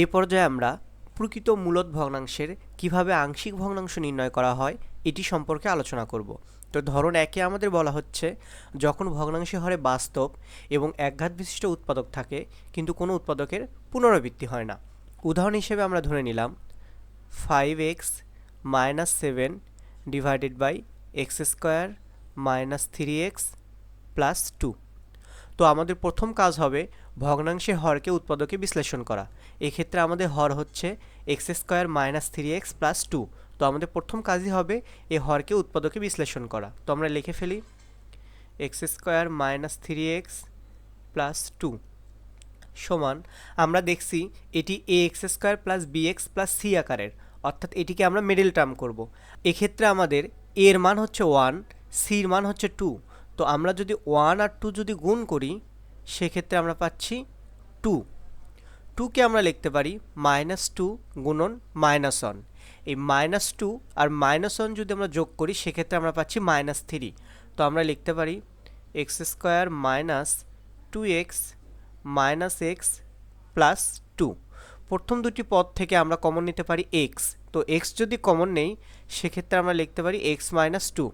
এই পর্যায়ে আমরা প্রকৃত মূলত ভগ্নাংশের কীভাবে আংশিক ভগ্নাংশ নির্ণয় করা হয়, এটি সম্পর্কে আলোচনা করব। তো ধরন একে আমাদের বলা হচ্ছে, যখন ভগ্নাংশে হরে বাস্তব এবং একঘাত বিশিষ্ট উৎপাদক থাকে, কিন্তু কোনো উৎপাদকের পুনরাবৃত্তি হয় না। উদাহরণ হিসেবে আমরা ধরে নিলাম five x minus seven divided by x square minus three x plus two তো আমাদের প্রথম কাজ হবে ভগ্নাংশে হরকে উৎপাদকে বিশ্লেষণ করা। এক্ষেত্রে আমাদের হর হচ্ছে x square minus three x plus two. তো আমাদের প্রথম কাজই হবে এই হরকে উৎপাদকে বিশ্লেষণ করা। তো আমরা লিখে ফেলি x square minus three x plus two সমান, আমরা দেখছি এটি a x square plus b x plus c আকারের, অর্থাৎ এটিকে আমরা মিডল টার্ম করব। এক্ষেত্রে আমাদের এর মান হচ্ছে ওয়ান সির মান হচ্ছে টু তো আমরা যদি ওয়ান আর টু যদি গুণ করি, সেক্ষেত্রে আমরা পাচ্ছি টু টুকে আমরা লিখতে পারি মাইনাস টু গুণন মাইনাস ওয়ান এই মাইনাস টু আর মাইনাস ওয়ান যদি আমরা যোগ করি, সেক্ষেত্রে আমরা পাচ্ছি মাইনাস থ্রি তো আমরা লিখতে পারি x square minus two x minus x plus two প্রথম দুটি পদ থেকে আমরা কমন নিতে পারি এক্স তো এক্স যদি কমন নেই, সেক্ষেত্রে আমরা লিখতে পারি এক্স মাইনাস টু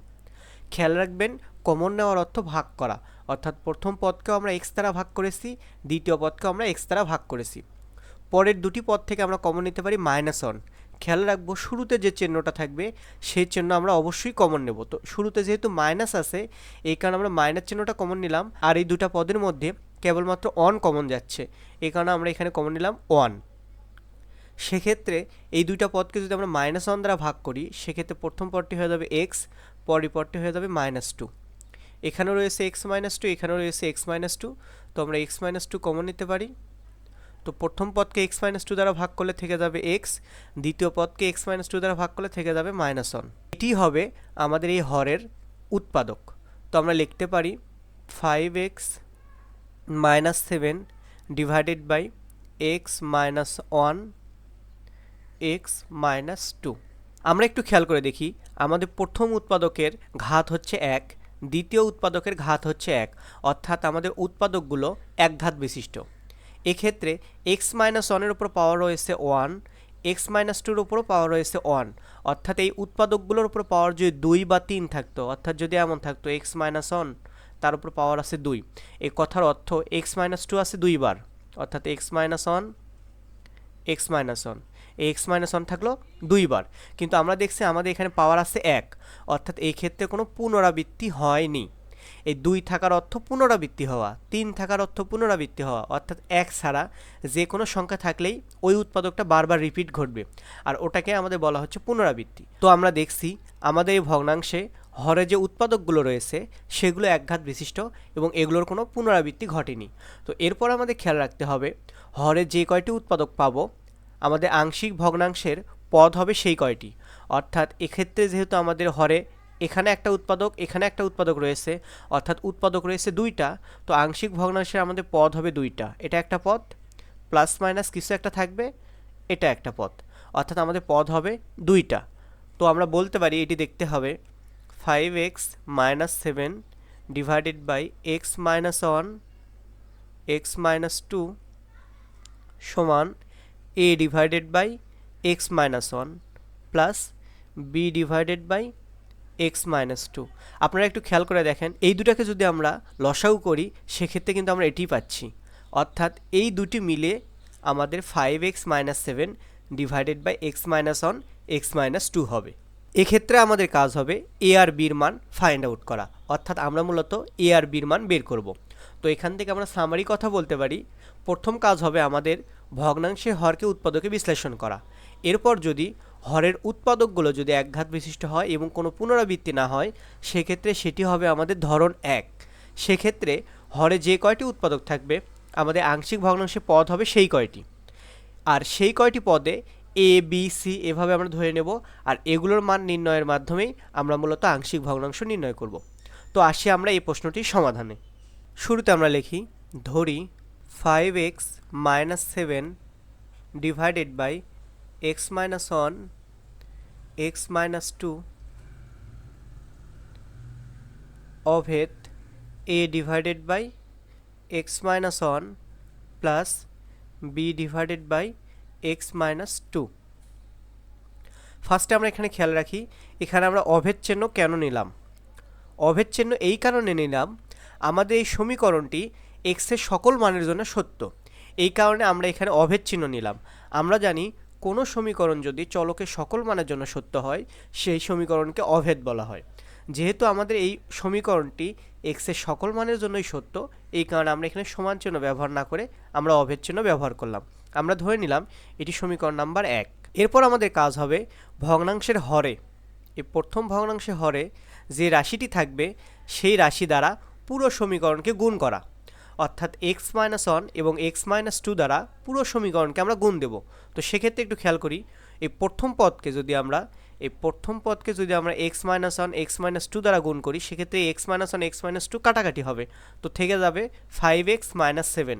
খেয়াল রাখবেন কমন নেওয়ার অর্থ ভাগ করা। অর্থাৎ প্রথম পদকেও আমরা এক্স দ্বারা ভাগ করেছি, দ্বিতীয় পদকেও আমরা এক্স দ্বারা ভাগ করেছি। পরের দুটি পদ থেকে আমরা কমন নিতে পারি মাইনাস ওয়ান খেয়াল রাখব, শুরুতে যে চিহ্নটা থাকবে, সেই চিহ্ন আমরা অবশ্যই কমন নেব। তো শুরুতে যেহেতু মাইনাস আছে, এই কারণে আমরা মাইনাস চিহ্নটা কমন নিলাম। আর এই দুটা পদের মধ্যে কেবলমাত্র অন কমন যাচ্ছে। এই কারণে আমরা এখানে কমন নিলাম ওয়ান সেক্ষেত্রে এই দুইটা পদকে যদি আমরা মাইনাস ওয়ান দ্বারা ভাগ করি, সেক্ষেত্রে প্রথম পদটি হয়ে যাবে এক্স পরের পদটি হয়ে যাবে মাইনাস টু এখানেও রয়েছে এক্স মাইনাস টু এখানেও রয়েছে এক্স মাইনাস টু তো আমরা এক্স মাইনাস টু কমন নিতে পারি। তো প্রথম পদকে এক্স মাইনাস টু দ্বারা ভাগ করলে থেকে যাবে এক্স দ্বিতীয় পদকে এক্স মাইনাস টু দ্বারা ভাগ করলে থেকে যাবে মাইনাস ওয়ান এটি হবে আমাদের এই হরের উৎপাদক। তো আমরা লিখতে পারি five x minus seven divided by x minus one x minus two আমরা একটু খেয়াল করে দেখি, আমাদের প্রথম উৎপাদকের ঘাত হচ্ছে এক দ্বিতীয় উৎপাদকের ঘাত হচ্ছে এক, অর্থাৎ আমাদের উৎপাদকগুলো এক ঘাত বিশিষ্ট। এক্ষেত্রে এক্স মাইনাস ওয়ানের উপর পাওয়ার রয়েছে ওয়ান এক্স মাইনাস টুর উপরও পাওয়ার রয়েছে ওয়ান অর্থাৎ এই উৎপাদকগুলোর উপর পাওয়ার যদি দুই বা তিন থাকতো, অর্থাৎ যদি এমন থাকতো এক্স মাইনাস ওয়ান তার উপর পাওয়ার আছে দুই। এই কথার অর্থ এক্স মাইনাস টু আছে দুইবার, অর্থাৎ x minus one x minus one x minus one থাকল দুইবার কিন্তু আমরা দেখছি আমাদের এখানে পাওয়ার আছে এক। অর্থাৎ এই ক্ষেত্রে কোনো পুনরাবৃত্তি হয়নি। এই দুই থাকার অর্থ পুনরাবৃত্তি হওয়া, তিন থাকার অর্থ পুনরাবৃত্তি হওয়া। অর্থাৎ এক ছাড়া যে কোনো সংখ্যা থাকলেই ওই উৎপাদকটা বারবার রিপিট ঘটবে। আর ওটাকে আমাদের বলা হচ্ছে পুনরাবৃত্তি। তো আমরা দেখছি আমাদের এই ভগ্নাংশে হরে যে উৎপাদকগুলো রয়েছে, সেগুলো একঘাত বিশিষ্ট এবং এগুলোর কোনো পুনরাবৃত্তি ঘটেনি। তো এরপর আমাদের খেয়াল রাখতে হবে, হরে যে কয়টি উৎপাদক পাবো আমাদের আংশিক ভগ্নাংশের পদ হবে সেই কয়টি। অর্থাৎ এক্ষেত্রে যেহেতু আমাদের হরে এখানে একটা উৎপাদক, এখানে একটা উৎপাদক রয়েছে, অর্থাৎ উৎপাদক রয়েছে দুইটা, তো আংশিক ভগ্নাংশের আমাদের পদ হবে দুইটা। এটা একটা পদ, প্লাস মাইনাস কিছু একটা থাকবে, এটা একটা পদ। অর্থাৎ আমাদের পদ হবে দুইটা। তো আমরা বলতে পারি এটি দেখতে হবে five x minus seven divided by x minus one x minus two সমান A divided by x minus one plus B divided by x minus two আপনারা একটু খেয়াল করে দেখেন, এই দুটাকে যদি আমরা লসাউ করি, সেক্ষেত্রে কিন্তু আমরা এটি পাচ্ছি। অর্থাৎ এই দুটি মিলে আমাদের five x minus seven divided by x minus one x minus two হবে। এক্ষেত্রে আমাদের কাজ হবে এ আর বির মান ফাইন্ড আউট করা। অর্থাৎ আমরা মূলত এ আর বির মান বের করব। তো এখান থেকে আমরা সামারি কথা বলতে পারি। প্রথম কাজ হবে আমাদের ভগ্নাংশে হরকে উৎপাদকে বিশ্লেষণ করা। এরপর যদি হরের উৎপাদকগুলো যদি একঘাত বিশিষ্ট হয় এবং কোনো পুনরাবৃত্তি না হয়, সেক্ষেত্রে সেটি হবে আমাদের ধরন এক। সেক্ষেত্রে হরে যে কয়টি উৎপাদক থাকবে, আমাদের আংশিক ভগ্নাংশে পদ হবে সেই কয়টি। আর সেই কয়টি পদে এ বি সি এভাবে আমরা ধরে নেব, আর এগুলোর মান নির্ণয়ের মাধ্যমেই আমরা মূলত আংশিক ভগ্নাংশ নির্ণয় করব। তো আসি আমরা এই প্রশ্নটির সমাধানে। শুরুতে আমরা লিখি, ধরি five x minus seven divided by x minus one x minus two অভেদ A divided by x minus one plus B divided by x minus two ফার্স্টে আমরা এখানে খেয়াল রাখি, এখানে আমরা অভেদ চিহ্ন কেন নিলাম? অভেদ চিহ্ন এই কারণে নিলাম, আমাদের এই সমীকরণটি এক্সের সকল মানের জন্য সত্য। এই কারণে আমরা এখানে অভেদ চিহ্ন নিলাম। আমরা জানি কোনো সমীকরণ যদি চলকের সকল মানের জন্য সত্য হয়, সেই সমীকরণকে অভেদ বলা হয়। যেহেতু আমাদের এই সমীকরণটি এক্সের সকল মানের জন্যই সত্য, এই কারণে আমরা এখানে সমান চিহ্ন ব্যবহার না করে আমরা অভেদ চিহ্ন ব্যবহার করলাম। আমরা ধরে নিলাম এটি সমীকরণ নাম্বার এক। এরপর আমাদের কাজ হবে ভগ্নাংশের হরে। এই প্রথম ভগ্নাংশের হরে যে রাশিটি থাকবে, সেই রাশি দ্বারা পুরো সমীকরণকে গুণ করা। অর্থাৎ এক্স মাইনাস ওয়ান এবং এক্স মাইনাস টু দ্বারা পুরো সমীকরণকে আমরা গুণ দেব। তো সেক্ষেত্রে একটু খেয়াল করি, এই প্রথম পদকে যদি আমরা, এই প্রথম পদকে যদি আমরা x minus one x minus two দ্বারা গুণ করি, সেক্ষেত্রে x minus one x minus two কাটাকাটি হবে। তো থেকে যাবে ফাইভ এক্স মাইনাস সেভেন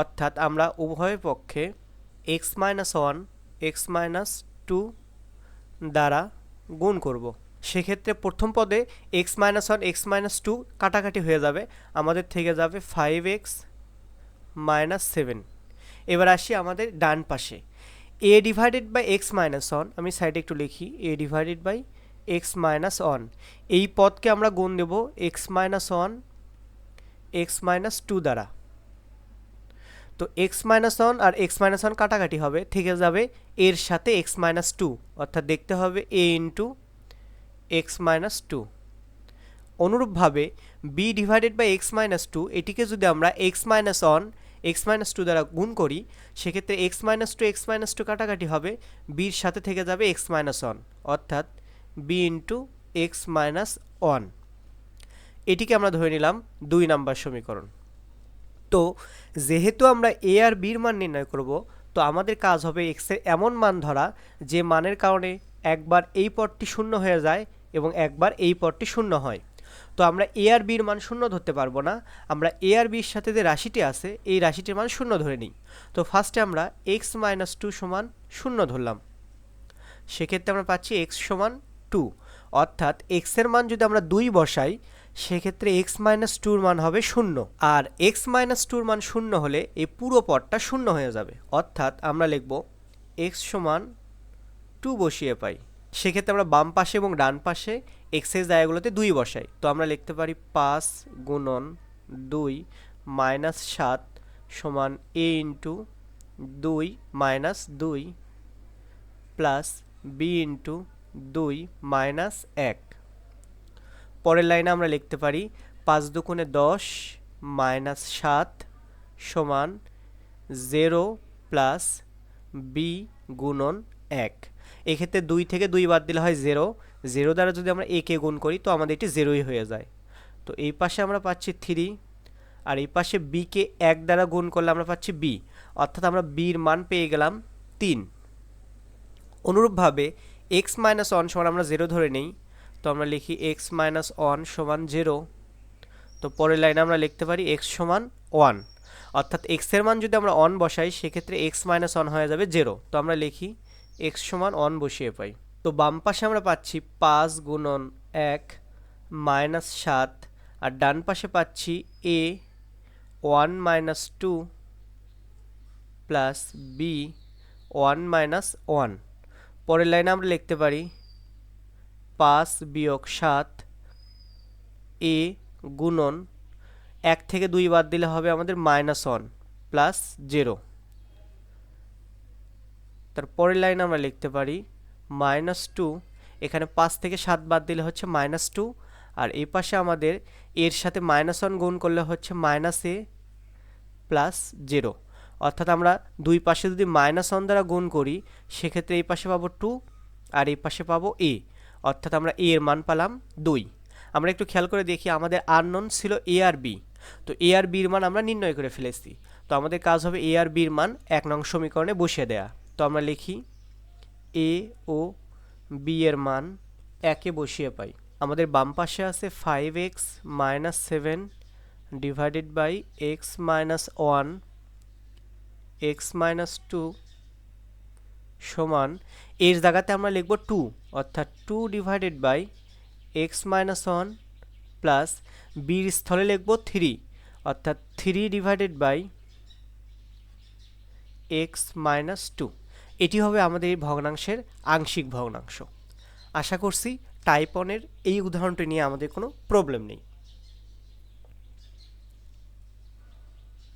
অর্থাৎ আমরা উভয় পক্ষে x minus one x minus two দ্বারা গুণ করব। সেক্ষেত্রে প্রথম পদে x minus one x minus two কাটাকাটি হয়ে যাবে আমাদের থেকে যাবে ফাইভ এক্স মাইনাস সেভেন এবার আসি আমাদের ডান পাশে A divided by x minus one আমি সাইডে একটু লিখি A divided by x minus one এই পদকে আমরা গুণ দেব x minus one x minus two দ্বারা তো এক্স মাইনাস ওয়ান আর এক্স মাইনাস ওয়ান কাটাকাটি হবে থেকে যাবে এর সাথে এক্স মাইনাস টু অর্থাৎ দেখতে হবে A into x minus two. অনুরূপভাবে B divided by x minus two এটিকে যদি আমরা x minus one x minus two দ্বারা গুণ করি, সেক্ষেত্রে x minus two x minus two কাটাকাটি হবে বির সাথে থেকে যাবে এক্স মাইনাস ওয়ান অর্থাৎ B into x minus one এটিকে আমরা ধরে নিলাম দুই নাম্বার সমীকরণ। তো, যেহেতু আমরা এ আর বির মান নির্ণয় করব, তো আমাদের কাজ হবে এক্সের এমন মান ধরা, যে মানের কারণে একবার এই পদটি শূন্য হয়ে যায় এবং একবার এই পদটি শূন্য হয়। তো আমরা এ আর বির মান শূন্য ধরতে পারব না। আমরা এ আর বির সাথে যে রাশিটি আছে, এই রাশিটির মান শূন্য ধরে নিই। তো ফার্স্টে আমরা এক্স মাইনাস টু সমান শূন্য ধরলাম। সেক্ষেত্রে আমরা পাচ্ছি এক্স সমান টু অর্থাৎ এক্সের মান যদি আমরা দুই বসাই, সেক্ষেত্রে এক্স মাইনাস টুর মান হবে শূন্য। আর এক্স মাইনাস টুর মান শূন্য হলে এই পুরো পদটা শূন্য হয়ে যাবে। অর্থাৎ আমরা লিখব এক্স সমান টু বসিয়ে পাই। সেক্ষেত্রে আমরা বাম পাশে এবং ডান পাশে এক্সের জায়গাগুলোতে দুই বসাই। তো আমরা লিখতে পারি পাঁচ গুণন দুই মাইনাস সাত সমান এ ইন্টু দুই মাইনাস দুই প্লাস বি ইন্টু দুই মাইনাস এক। পরের লাইনে আমরা লিখতে পারি পাঁচ দুগুণে দশ মাইনাস সাত সমান জেরো প্লাস বি গুণন এক। এক্ষেত্রে দুই থেকে দুই বাদ দিলে হয় জিরো জিরো দ্বারা যদি আমরা একে গুণ করি, তো আমাদের এটি জিরোই হয়ে যায়। তো এই পাশে আমরা পাচ্ছি থ্রি আর এই পাশে বিকে এক দ্বারা গুণ করলে আমরা পাচ্ছি বি অর্থাৎ আমরা বির মান পেয়ে গেলাম তিন। অনুরূপভাবে এক্স মাইনাস ওয়ান সমান আমরা জিরো ধরে নেই। তো আমরা লিখি এক্স মাইনাস ওয়ান সমান জিরো তো পরের লাইনে আমরা লিখতে পারি এক্স সমান ওয়ান অর্থাৎ এক্সের মান যদি আমরা অন বসাই, সেক্ষেত্রে এক্স মাইনাস ওয়ান হয়ে যাবে জিরো তো আমরা লিখি এক্স সমান অন বসিয়ে পাই। তো বাম পাশে আমরা পাচ্ছি পাঁচ গুণন এক মাইনাস সাত, আর ডান পাশে পাচ্ছি A one minus two plus B one minus one পরের লাইনে আমরা লিখতে পারি পাঁচ বিয়োগ সাত এ গুণন এক থেকে দুই বাদ দিলে হবে আমাদের মাইনাস ওয়ান প্লাস জিরো তার পরের লাইনে আমরা লিখতে পারি মাইনাস টু এখানে পাঁচ থেকে সাত বাদ দিলে হচ্ছে মাইনাস টু আর এই পাশে আমাদের এর সাথে মাইনাস ওয়ান গুণ করলে হচ্ছে মাইনাস এ প্লাস জিরো অর্থাৎ আমরা দুই পাশে যদি মাইনাস ওয়ান দ্বারা গুণ করি, সেক্ষেত্রে এই পাশে পাবো টু আর এই পাশে পাবো এ অর্থাৎ আমরা এ এর মান পেলাম দুই। আমরা একটু খেয়াল করে দেখি, আমাদের আর নন ছিল এ আর বি তো এ আর বির মান আমরা নির্ণয় করে ফেলেছি। তো আমাদের কাজ হবে এ আর বির মান এক নং সমীকরণে বসিয়ে দেয়া। তো আমরা লিখি এ ও বি এর মান একে বসিয়ে পাই। আমাদের বাম পাশে আছে five x minus seven divided by x minus one x minus two সমান, এর জায়গাতে আমরা লিখব টু অর্থাৎ two divided by x minus one plus বির স্থলে লিখব থ্রি অর্থাৎ three divided by x minus two এটি হবে আমাদের এই ভগ্নাংশের আংশিক ভগ্নাংশ। আশা করছি টাইপনের এই উদাহরণটি নিয়ে আমাদের কোনো প্রবলেম নেই।